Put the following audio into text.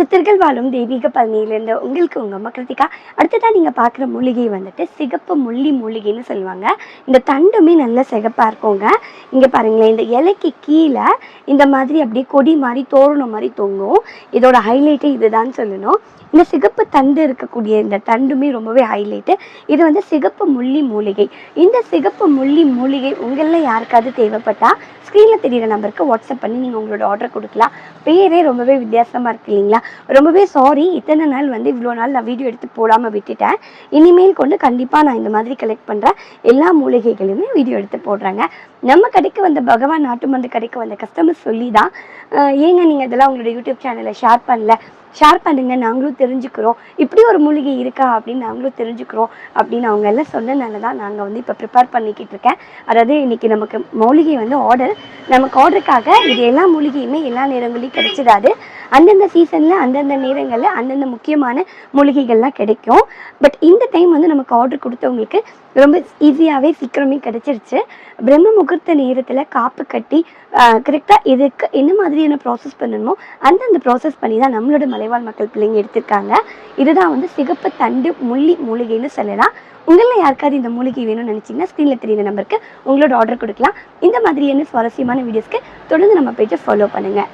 சித்தர்கள் வாழும் தெய்வீக பழனியிலேருந்து உங்களுக்கு உங்கள் அம்மா கிருத்திகா அடுத்ததான் நீங்கள் பார்க்குற மூலிகை வந்துட்டு சிகப்பு முள்ளி மூலிகைன்னு சொல்லுவாங்க. இந்த தண்டுமே நல்ல சிகப்பாக இருக்குங்க. இங்கே பாருங்களேன் இந்த இலைக்கு கீழே இந்த மாதிரி அப்படியே கொடி மாதிரி தோரணம் மாதிரி தொங்கும். இதோட ஹைலைட்டே இதுதான் சொல்லணும். இந்த சிகப்பு தண்டு இருக்கக்கூடிய இந்த தண்டுமே ரொம்பவே ஹைலைட்டு இது வந்து சிகப்பு முள்ளி மூலிகை. இந்த சிகப்பு முள்ளி மூலிகை உங்களில் யாருக்காவது தேவைப்பட்டா ஸ்க்ரீனில் தெரியிற நம்பருக்கு வாட்ஸ்அப் பண்ணி நீங்கள் உங்களோட ஆர்டர் கொடுக்கலாம். பேரே ரொம்பவே வித்தியாசமாக இருக்கு இல்லைங்களா? ரொம்பவே சாரி இத்தனை நாள் வந்து இவ்வளோ நாள் நான் வீடியோ எடுத்து போடாமல் விட்டுட்டேன். இனிமேல் கொண்டு கண்டிப்பாக நான் இந்த மாதிரி கலெக்ட் பண்ணுற எல்லா மூலிகைகளுமே வீடியோ எடுத்து போடுறாங்க. நம்ம கடைக்கு வந்த பகவான் நாட்டு மருந்து கடைக்கு வந்த கஸ்டமர் சொல்லி தான் ஏங்க நீங்கள் இதெல்லாம் உங்களோட யூடியூப் சேனலில் ஷேர் பண்ணல? ஷேர் பண்ணுங்க நாங்களும் தெரிஞ்சுக்கிறோம். இப்படி ஒரு மூலிகை இருக்கா அப்படின்னு நாங்களும் தெரிஞ்சுக்கிறோம் அப்படின்னு அவங்க எல்லாம் சொன்னனால தான் நாங்கள் வந்து இப்போ ப்ரிப்பேர் பண்ணிக்கிட்டு இருக்கேன். அதாவது இன்றைக்கி நமக்கு மூலிகை வந்து ஆர்டர் நமக்கு ஆர்டருக்காக இது எல்லா மூலிகையுமே எல்லா நேரங்களையும் கிடைச்சிடாது. அந்தந்த சீசனில் அந்தந்த நேரங்களில் அந்தந்த முக்கியமான மூலிகைகள்லாம் கிடைக்கும். பட் இந்த டைம் வந்து நமக்கு ஆர்டர் கொடுத்தவங்களுக்கு ரொம்ப ஈஸியாகவே சீக்கிரமே கிடைச்சிருச்சு. பிரம்ம முகூர்த்த நேரத்தில் காப்பு கட்டி கரெக்டாக இதுக்கு என்ன மாதிரியான ப்ராசஸ் பண்ணணுமோ அந்தந்த ப்ராசஸ் பண்ணி தான் நம்மளோட மலைவாழ் மக்கள் பிள்ளைங்க எடுத்திருக்காங்க. இதுதான் வந்து சிகப்பு தண்டு முள்ளி மூலிகைன்னு சொல்லலாம். உங்களில் யாருக்காவது இந்த மூலிகை வேணும்னு நினச்சிங்கன்னா ஸ்க்ரீனில் தெரியுற நம்பருக்கு உங்களோட ஆர்டர் கொடுக்கலாம். இந்த மாதிரியான சுவாரஸ்யமான வீடியோஸ்க்கு தொடர்ந்து நம்ம பேஜை ஃபாலோ பண்ணுங்கள்